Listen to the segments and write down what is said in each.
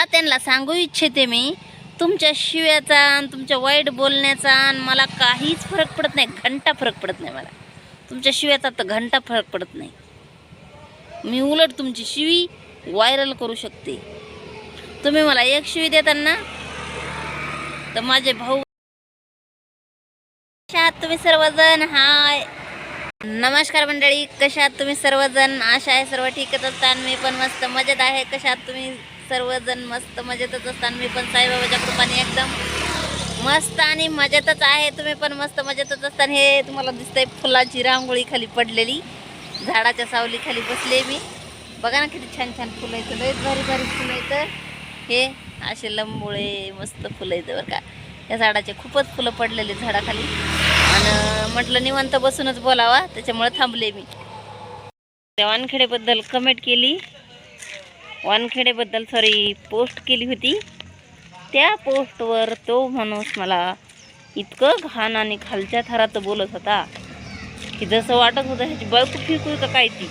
मला त्यांना सांगू इच्छिते मी. तुमच्या शिव्याचा आणि तुमच्या वाईट बोलण्याचा आणि मला काहीच फरक पडत नाही. घंटा फरक पडत नाही मला. तुमच्या शिव्याचा तर घंटा फरक पडत नाही. मी उलट तुमची शिवी व्हायरल करू शकते. तुम्ही मला एक शिवी देताना तर माझे भाऊ कशा आहात तुम्ही सर्वजण? हाय. नमस्कार मंडळी. कशा आहात तुम्ही सर्वजण? आशा आहे सर्व ठीकच असतात मी पण मस्त मजेत आहे. कशा आहात तुम्ही? सर्वजण मस्त मजेतच असताना मी पण साईबाबाच्या कृपाने एकदम मस्त आणि मजेतच आहे. तुम्ही पण मस्त मजेतच असताना हे तुम्हाला दिसतंय फुलाची रांगोळी खाली पडलेली. झाडाच्या सावली खाली बसले मी. बघा ना किती छान छान फुलं येतं लयच भारी भारी फुलं येतं हे असे लंबोळे मस्त फुलं येतं बरं का. या झाडाचे खूपच फुलं पडलेली झाडाखाली. आणि म्हटलं निवांत बसूनच बोलावा. त्याच्यामुळे थांबले मी. त्या वानखेडेबद्दल कमेंट केली. वानखेडेबद्दल सॉरी पोस्ट केली होती. त्या पोस्टवर तो माणूस मला इतकं घाण आणि खालच्या थरात बोलत होता की जसं वाटत होतं ह्याची बळकू फिकू का काय ती?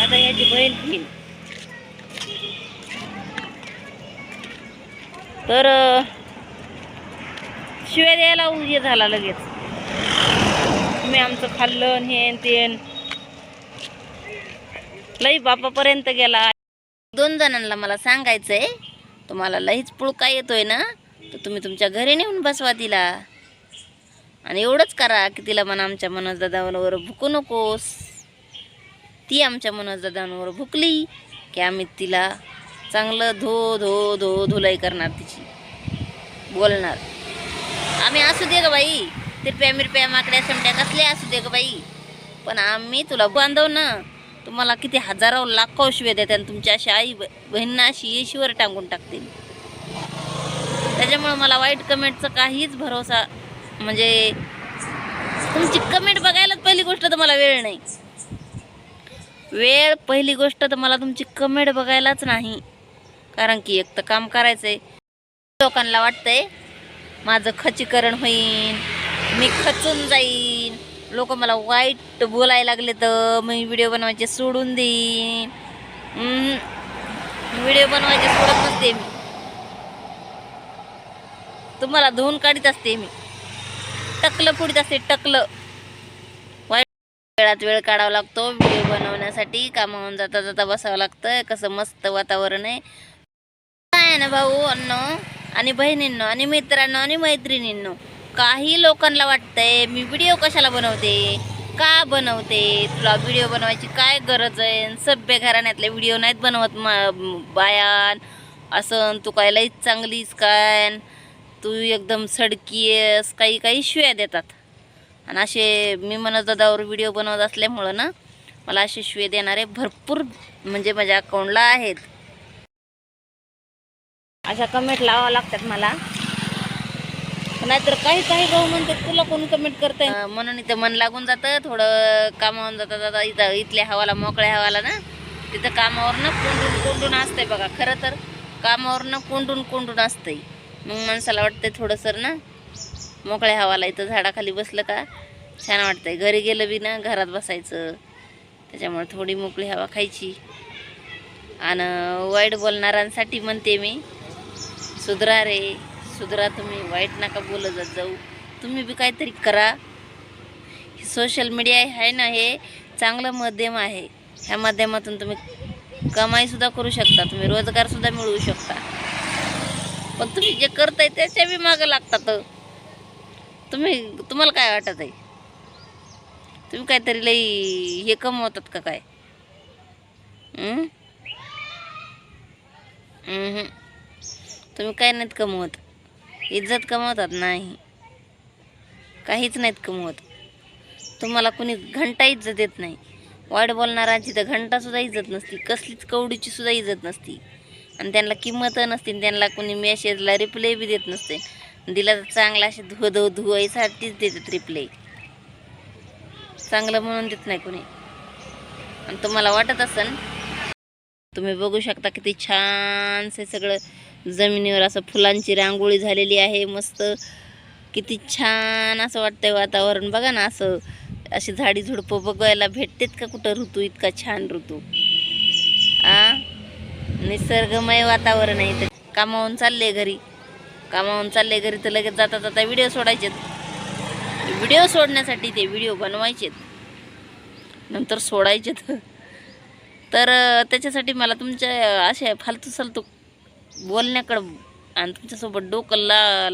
आता ह्याची बैल फिल तर अं, शिव्या द्यायला हे झाला लगेच. तुम्ही आमचं खाल्लं नेन तेन ते लई बापापर्यंत गेला. दोन जणांना मला सांगायचंय तुम्हाला लईच पुळका येतोय ना तर तुम्ही तुमच्या घरी नेऊन बसवा तिला. आणि एवढंच करा की तिला म्हणा आमच्या मनोज दादावर भुकू नकोस. ती आमच्या मनोज दादांवर भुकली की आम्ही तिला चांगलं धो धो धो धुलाई करणार तिची. बोलणार. आम्ही असू दे ग बाई तिरप्या मिरप्या माकड्या शमट्या कसल्या असू दे ग बाई पण आम्ही तुला बांधव ना. तुम्हाला किती हजारो लाखो शिव्या देते आणि तुमच्या अशी आई ब- बहिणींना अशी येशीवर टांगून टाकतील. त्याच्यामुळं मला वाईट कमेंटचा काहीच भरोसा म्हणजे तुमची कमेंट बघायलाच पहिली गोष्ट तर मला वेळ नाही. वेळ पहिली गोष्ट तर मला तुमची कमेंट बघायलाच नाही. कारण की एक तर काम करायचं आहे लोकांना वाटतंय माझं खचीकरण होईन मी खचून जाईन. लोक मला वाईट बोलायला लागले तर मी व्हिडिओ बनवायचे सोडून देईन. व्हिडिओ बनवायचे सोडत नसते मी. तुम्हाला धुवून काढीत असते मी. टकलं पुढीत असते टकलं. वाईट वेळात वेळ काढावा लागतो. व्हिडिओ बनवण्यासाठी कामावून जाता जाता बसावं लागतं कसं मस्त वातावरण आहे. काय आहे ना भाऊ अन्न आणि बहिणींनो आणि मित्रांनो आणि मैत्रिणींनो? काही लोकांना वाटतंय मी व्हिडिओ कशाला बनवते? का बनवते? तुला व्हिडिओ बनवायची काय गरज आहे? सभ्य घराण्यातले व्हिडिओ नाहीत बनवत म बायान. असं तू काय लईच चांगलीस काय? तू एकदम सडकी आहेस काही काही शिव्या देतात. आणि असे मी म्हणत दादावर व्हिडिओ बनवत असल्यामुळं ना मला असे शिवे देणारे भरपूर म्हणजे माझ्या अकाउंटला आहेत. अशा कमेंट लावावं लागतात मला. नाहीतर काही काही भाऊ म्हणतात तुला कोण कमेंट करते म्हणून इथं मन लागून जातं थोडं कामावून जातं. जाता इथं इथल्या हवाला मोकळ्या हवाला ना तिथं कामावरनं कोंडून कोंडून असतंय बघा. खरं तर कामावरनं कोंडून कोंडून असतंय. मग माणसाला वाटतंय थोडंसर ना मोकळ्या हवाला इथं झाडाखाली बसलं का छान वाटतंय. घरी गेलं बी ना घरात बसायचं. त्याच्यामुळे थोडी मोकळी हवा खायची. आणि वाईट बोलणाऱ्यांसाठी म्हणते मी सुधरा रे. सुधरा तुम्ही वाईट नका बोलत जात जाऊ. तुम्ही बी काहीतरी करा. सोशल मीडिया आहे ना हे चांगलं माध्यम आहे. ह्या माध्यमातून तुम्ही कमाईसुद्धा करू शकता तुम्ही रोजगारसुद्धा मिळवू शकता. पण तुम्ही जे करताय त्याच्या बी मागं लागतात. तुम्ही तुम्हाला काय वाटत आहे तुम्ही काहीतरी लई हे कमवतात का काय? तुम्ही काय नाहीत कमवत. इज्जत कमवतात नाही. काहीच नाहीत कमवत. तुम्हाला कुणी घंटा इज्जत देत नाही. वाईट बोलणाऱ्यांची तर घंटासुद्धा इज्जत नसती. कसलीच कवडीची सुद्धा इज्जत नसती. आणि त्यांना किंमत नसते. आणि त्यांना कुणी मेसेजला रिप्ले बी देत नसते. दिला तर चांगला असे धुव धुव धुवायसाठीच देतात रिप्ले चांगलं म्हणून देत नाही कुणी. आणि तुम्हाला वाटत असेल तुम्ही बघू शकता किती छानसे सगळं जमिनीवर असं फुलांची रांगोळी झालेली आहे मस्त. किती छान असं वाटतंय वातावरण. बघा ना असं अशी झाडी झुडपं बघायला भेटतेत का कुठं ऋतू इतका छान ऋतू? आ? निसर्गमय वातावरण आहे इथं. कामावून चालले घरी. कामावून चालले घरी तर लगेच जाता जाता व्हिडिओ सोडायचेत. व्हिडिओ सोडण्यासाठी ते व्हिडिओ बनवायचेत. नंतर सोडायचेत. तर त्याच्यासाठी मला तुमच्या अशा फालतू सलतू बोलण्याकडं आणि तुमच्यासोबत डोकं ला